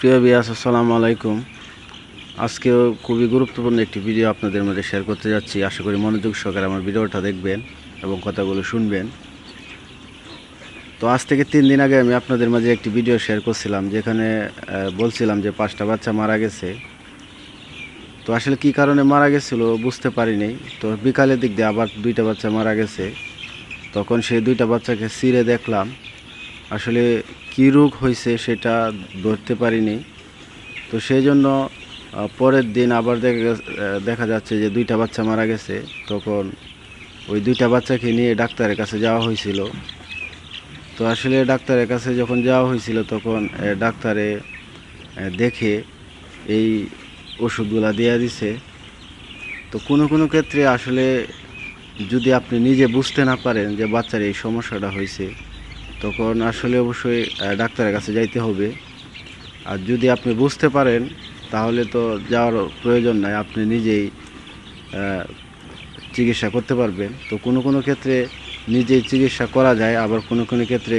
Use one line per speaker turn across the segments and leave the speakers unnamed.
প্রিয় বিয়াস আসসালামু আলাইকুম। আজকেও খুবই গুরুত্বপূর্ণ একটি ভিডিও আপনাদের মধ্যে শেয়ার করতে যাচ্ছি। আশা করি মনোযোগ সহকারে আমার ভিডিওটা দেখবেন এবং কথাগুলো শুনবেন। তো আজ থেকে তিন দিন আগে আমি আপনাদের মাঝে একটি ভিডিও শেয়ার করছিলাম, যেখানে বলছিলাম যে পাঁচটা বাচ্চা মারা গেছে। তো আসলে কি কারণে মারা গেছিল বুঝতে পারিনি। তো বিকালের দিক দিয়ে আবার দুইটা বাচ্চা মারা গেছে। তখন সেই দুইটা বাচ্চাকে সিরে দেখলাম। আসলে কী রোগ হয়েছে সেটা ধরতে পারিনি। তো সেই জন্য পরের দিন আবার দেখা যাচ্ছে যে দুইটা বাচ্চা মারা গেছে। তখন ওই দুইটা বাচ্চাকে নিয়ে ডাক্তারের কাছে যাওয়া হয়েছিল। তো আসলে ডাক্তারের কাছে যখন যাওয়া হয়েছিল, তখন ডাক্তারে দেখে এই ওষুধগুলা দেওয়া দিছে। তো কোনো কোনো ক্ষেত্রে আসলে যদি আপনি নিজে বুঝতে না পারেন যে বাচ্চার এই সমস্যাটা হয়েছে তখন আসলে অবশ্যই ডাক্তারের কাছে যাইতে হবে। আর যদি আপনি বুঝতে পারেন, তাহলে তো যাওয়ার প্রয়োজন নাই, আপনি নিজেই চিকিৎসা করতে পারবেন। তো কোনো কোনো ক্ষেত্রে নিজেই চিকিৎসা করা যায়, আবার কোনো কোনো ক্ষেত্রে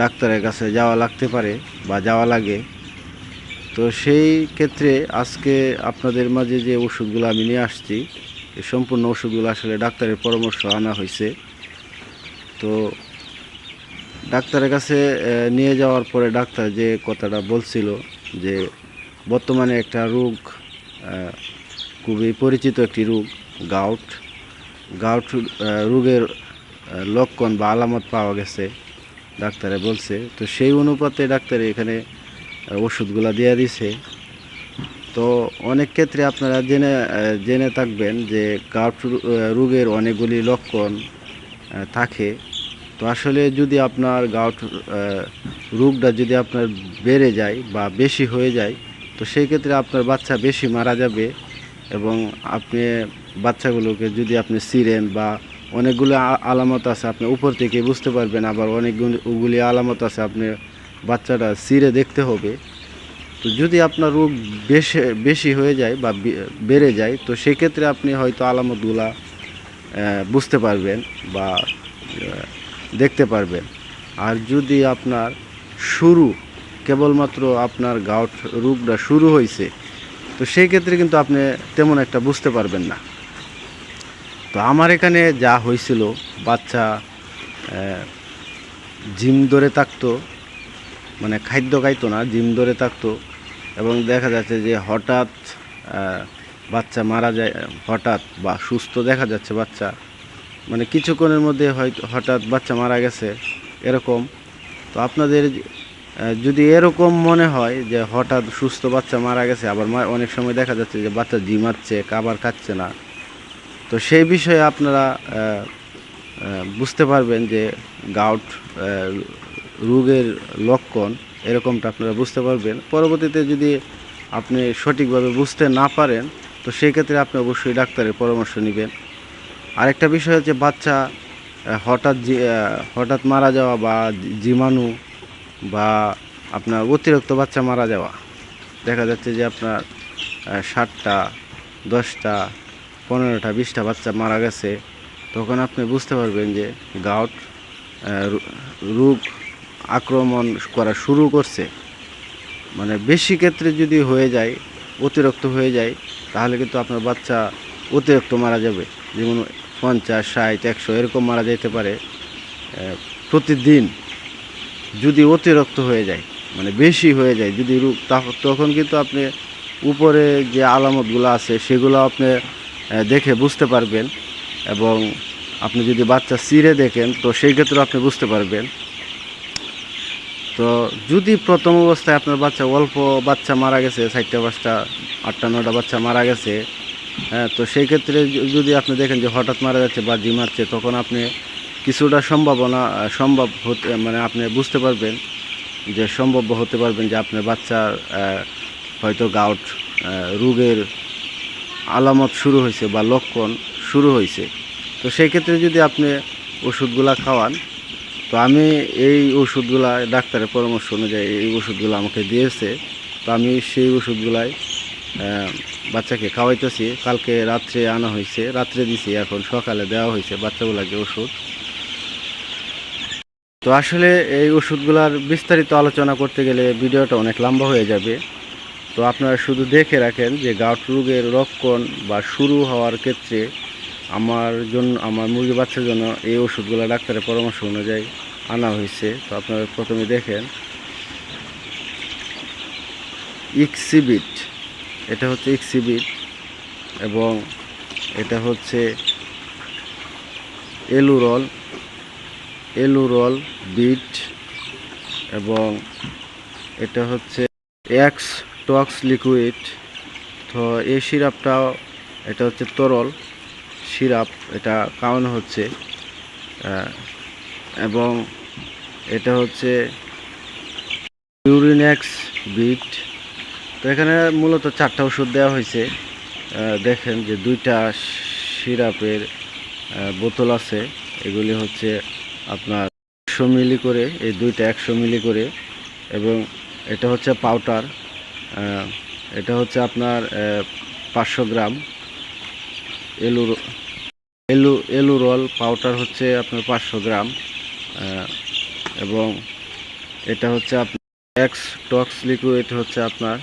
ডাক্তারের কাছে যাওয়া লাগতে পারে বা যাওয়া লাগে। তো সেই ক্ষেত্রে আজকে আপনাদের মাঝে যে ওষুধগুলো আমি নিয়ে আসছি, এই সম্পূর্ণ ওষুধগুলো আসলে ডাক্তারের পরামর্শ আনা হয়েছে তো ডাক্তারের কাছে নিয়ে যাওয়ার পরে ডাক্তার যে কথাটা বলছিল যে বর্তমানে একটা রোগ খুবই পরিচিত একটি রোগ, গাউট। গাউট রোগের লক্ষণ বা আলামত পাওয়া গেছে, ডাক্তারে বলছে। তো সেই অনুপাতে ডাক্তারে এখানে ওষুধগুলো দেওয়া দিছে। তো অনেক ক্ষেত্রে আপনারা জেনে জেনে থাকবেন যে গাউট রোগের অনেকগুলি লক্ষণ থাকে। তো আসলে যদি আপনার গাউট রোগটা যদি আপনার বেড়ে যায় বা বেশি হয়ে যায়, তো সেই ক্ষেত্রে আপনার বাচ্চা বেশি মারা যাবে এবং আপনি বাচ্চাগুলোকে যদি আপনি সিরেন বা অনেকগুলো আলামত আছে, আপনি উপর থেকে বুঝতে পারবেন, আবার অনেকগুলি আলামত আছে, আপনি বাচ্চাটা সিরে দেখতে হবে। তো যদি আপনার রোগ বেশি বেশি হয়ে যায় বা বেড়ে যায়, তো সেক্ষেত্রে আপনি হয়তো আলামতগুলা বুঝতে পারবেন বা দেখতে পারবেন আর যদি আপনার শুরু, কেবলমাত্র আপনার গাউট রোগটা শুরু হয়েছে তো সেই ক্ষেত্রে কিন্তু আপনি তেমন একটা বুঝতে পারবেন না। তো আমার এখানে যা হয়েছিল বাচ্চা জিম ধরে থাকতো মানে খাদ্য খাইতো না, জিম ধরে থাকতো, এবং দেখা যাচ্ছে যে হঠাৎ বাচ্চা মারা যায়, হঠাৎ বা সুস্থ দেখা যাচ্ছে বাচ্চা মানে কিছুক্ষণের মধ্যে হয়তো হঠাৎ বাচ্চা মারা গেছে, এরকম। তো আপনাদের যদি এরকম মনে হয় যে হঠাৎ সুস্থ বাচ্চা মারা গেছে, আবার অনেক সময় দেখা যাচ্ছে যে বাচ্চা জিমাচ্ছে খাবার খাচ্ছে না, তো সেই বিষয়ে আপনারা বুঝতে পারবেন যে গাউট রোগের লক্ষণ, এরকমটা আপনারা বুঝতে পারবেন। পরবর্তীতে যদি আপনি সঠিকভাবে বুঝতে না পারেন, তো সেই ক্ষেত্রে আপনি অবশ্যই ডাক্তারের পরামর্শ নেবেন। আরেকটা বিষয় হচ্ছে বাচ্চা হঠাৎ হঠাৎ মারা যাওয়া বা জীবাণু বা আপনার অতিরিক্ত বাচ্চা মারা যাওয়া, দেখা যাচ্ছে যে আপনার ষাটটা দশটা, পনেরোটা, বিশটা বাচ্চা মারা গেছে, তখন আপনি বুঝতে পারবেন যে গাউট রোগ আক্রমণ করা শুরু করছে। মানে বেশি ক্ষেত্রে যদি হয়ে যায়, অতিরিক্ত হয়ে যায়, তাহলে কিন্তু আপনার বাচ্চা অতিরিক্ত মারা যাবে। যেমন পঞ্চাশ, ষাট, একশো এরকম মারা যেতে পারে প্রতিদিন যদি অতিরিক্ত হয়ে যায় মানে বেশি হয়ে যায় যদি রোগ তখন কিন্তু আপনি উপরে যে আলামতগুলো আছে সেগুলো আপনি দেখে বুঝতে পারবেন এবং আপনি যদি বাচ্চা চিরে দেখেন তো সেই ক্ষেত্রে আপনি বুঝতে পারবেন। তো যদি প্রথম অবস্থায় আপনার বাচ্চা অল্প বাচ্চা মারা গেছে চারটা পাঁচটা, আটটা নটা বাচ্চা মারা গেছে হ্যাঁ তো সেই ক্ষেত্রে যদি আপনি দেখেন যে হঠাৎ মারা যাচ্ছে বা জিমাচ্ছে তখন আপনি কিছুটা সম্ভাবনা সম্ভব হতে মানে আপনি বুঝতে পারবেন যে সম্ভব হতে পারবেন যে আপনার বাচ্চার হয়তো গাউট রোগের আলামত শুরু হয়েছে বা লক্ষণ শুরু হয়েছে। তো সেই ক্ষেত্রে যদি আপনি ওষুধগুলা খাওয়ান, তো আমি এই ওষুধগুলা ডাক্তারের পরামর্শ অনুযায়ী এই ওষুধগুলো আমাকে দিয়েছে। তো আমি সেই ওষুধগুলাই বাচ্চাকে খাওয়াইতেছি, কালকে রাত্রে আনা হয়েছে রাত্রে দিছি, এখন সকালে দেওয়া হয়েছে বাচ্চাগুলাকে ওষুধ। তো আসলে এই ওষুধগুলার বিস্তারিত আলোচনা করতে গেলে ভিডিওটা অনেক লম্বা হয়ে যাবে। তো আপনারা শুধু দেখে রাখেন যে গাউট রোগের রক্ষণ বা শুরু হওয়ার ক্ষেত্রে আমার জন্য, আমার মুরগি বাচ্চার জন্য এই ওষুধগুলো ডাক্তারের পরামর্শ অনুযায়ী আনা হয়েছে তো আপনারা প্রথমে দেখেন। ইক্সিবিট। এটা হচ্ছে ইক্সিবিট এবং এটা হচ্ছে এলুরল এলুরল বিট এবং এটা হচ্ছে এক্স টক্স লিকুইড। তো এই সিরাপটাও, এটা হচ্ছে তরল সিরাপ, এটা খাওয়ানো হচ্ছে। এবং এটা হচ্ছে ইউরিনেক্স বিট তো এখানে মূলত চারটা ওষুধ দেওয়া হয়েছে। দেখেন যে দুইটা সিরাপের বোতল আছে। এগুলি হচ্ছে আপনার একশো মিলি করে, এই দুইটা একশো মিলি করে এবং এটা হচ্ছে পাউডার। এটা হচ্ছে আপনার পাঁচশো গ্রাম। এলুর এলু, এলুরল পাউডার হচ্ছে আপনার পাঁচশো গ্রাম। এবং এটা হচ্ছে আপনার এক্স টক্স লিকুইড হচ্ছে আপনার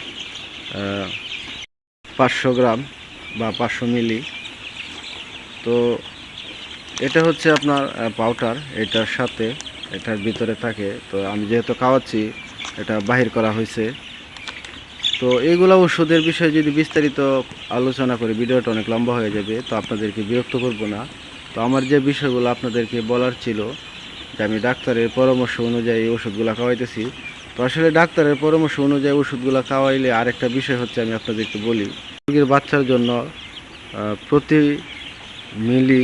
পাঁচশো গ্রাম বা পাঁচশো মিলি। তো এটা হচ্ছে আপনার পাউডার এটার সাথে এটার ভিতরে থাকে। তো আমি যেহেতু খাওয়াচ্ছি, এটা বাহির করা হয়েছে। তো এইগুলো ওষুধের বিষয়ে যদি বিস্তারিত আলোচনা করি, ভিডিওটা অনেক লম্বা হয়ে যাবে, তো আপনাদেরকে বিরক্ত করব না। তো আমার যে বিষয়গুলো আপনাদেরকে বলার ছিল, যে আমি ডাক্তারের পরামর্শ অনুযায়ী ওষুধগুলো খাওয়াইতেছি তো আসলে ডাক্তারের পরামর্শ অনুযায়ী ওষুধগুলো খাওয়াইলে আরেকটা বিষয় হচ্ছে আমি আপনাদেরকে বলি মুরগির বাচ্চার জন্য প্রতি মিলি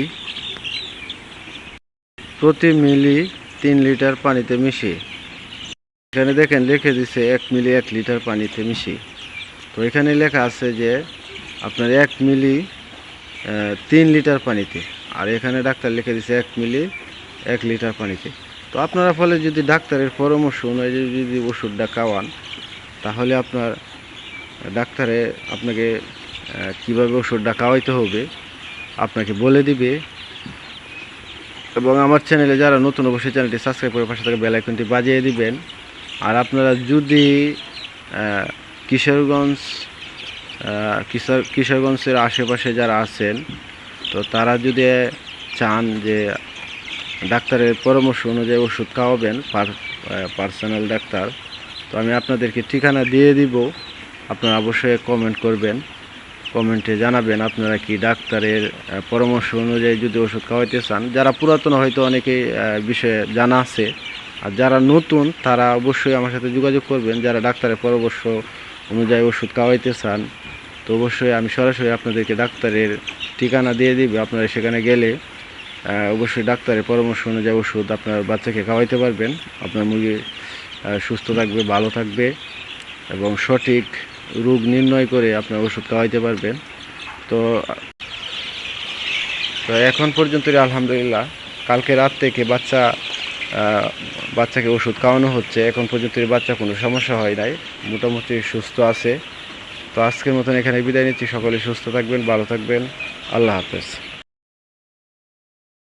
প্রতি মিলি তিন লিটার পানিতে মিশিয়ে, এখানে দেখেন লিখে দিছে এক মিলি এক লিটার পানিতে মিশিয়ে। তো এখানে লেখা আছে যে আপনার এক মিলি তিন লিটার পানিতে, আর এখানে ডাক্তার লিখে দিছে এক মিলি এক লিটার পানিতে। তো আপনারা ফলে যদি ডাক্তারের পরামর্শ অনুযায়ী যদি ওষুধটা খাওয়ান, তাহলে আপনার ডাক্তারে আপনাকে কীভাবে ওষুধটা খাওয়াইতে হবে আপনাকে বলে দিবে। এবং আমার চ্যানেলে যারা নতুন, অবশ্যই চ্যানেলটি সাবস্ক্রাইব করে পাশে থাকা বেল আইকনটি বাজিয়ে দিবেন। আর আপনারা যদি কিশোরগঞ্জ কিশোর, কিশোরগঞ্জের আশেপাশে যারা আছেন, তো তারা যদি চান যে ডাক্তারের পরামর্শ অনুযায়ী ওষুধ খাওয়াবেন পার্সোনাল ডাক্তার। তো আমি আপনাদেরকে ঠিকানা দিয়ে দিব। আপনারা অবশ্যই কমেন্ট করবেন। কমেন্টে জানাবেন আপনারা কি ডাক্তারের পরামর্শ অনুযায়ী যদি ওষুধ খাওয়াইতে চান। যারা পুরাতন হয়তো অনেকেই বিষয়ে জানা আছে। আর যারা নতুন, তারা অবশ্যই আমার সাথে যোগাযোগ করবেন। যারা ডাক্তারের পরামর্শ অনুযায়ী ওষুধ খাওয়াইতে চান, তো অবশ্যই আমি সরাসরি আপনাদেরকে ডাক্তারের ঠিকানা দিয়ে দিবে। আপনারা সেখানে গেলে অবশ্যই ডাক্তারের পরামর্শ অনুযায়ী ওষুধ আপনার বাচ্চাকে খাওয়াইতে পারবেন। আপনার মুরগি সুস্থ থাকবে, ভালো থাকবে এবং সঠিক রোগ নির্ণয় করে আপনার ওষুধ খাওয়াইতে পারবেন। তো তো এখন পর্যন্ত আলহামদুলিল্লাহ। কালকে রাত থেকে বাচ্চা বাচ্চাকে ওষুধ খাওয়ানো হচ্ছে। এখন পর্যন্ত বাচ্চা কোনো সমস্যা হয় নাই। মোটামুটি সুস্থ আছে। তো আজকের মতন এখানে বিদায় নিচ্ছি। সকলে সুস্থ থাকবেন, ভালো থাকবেন। আল্লাহ হাফেজ।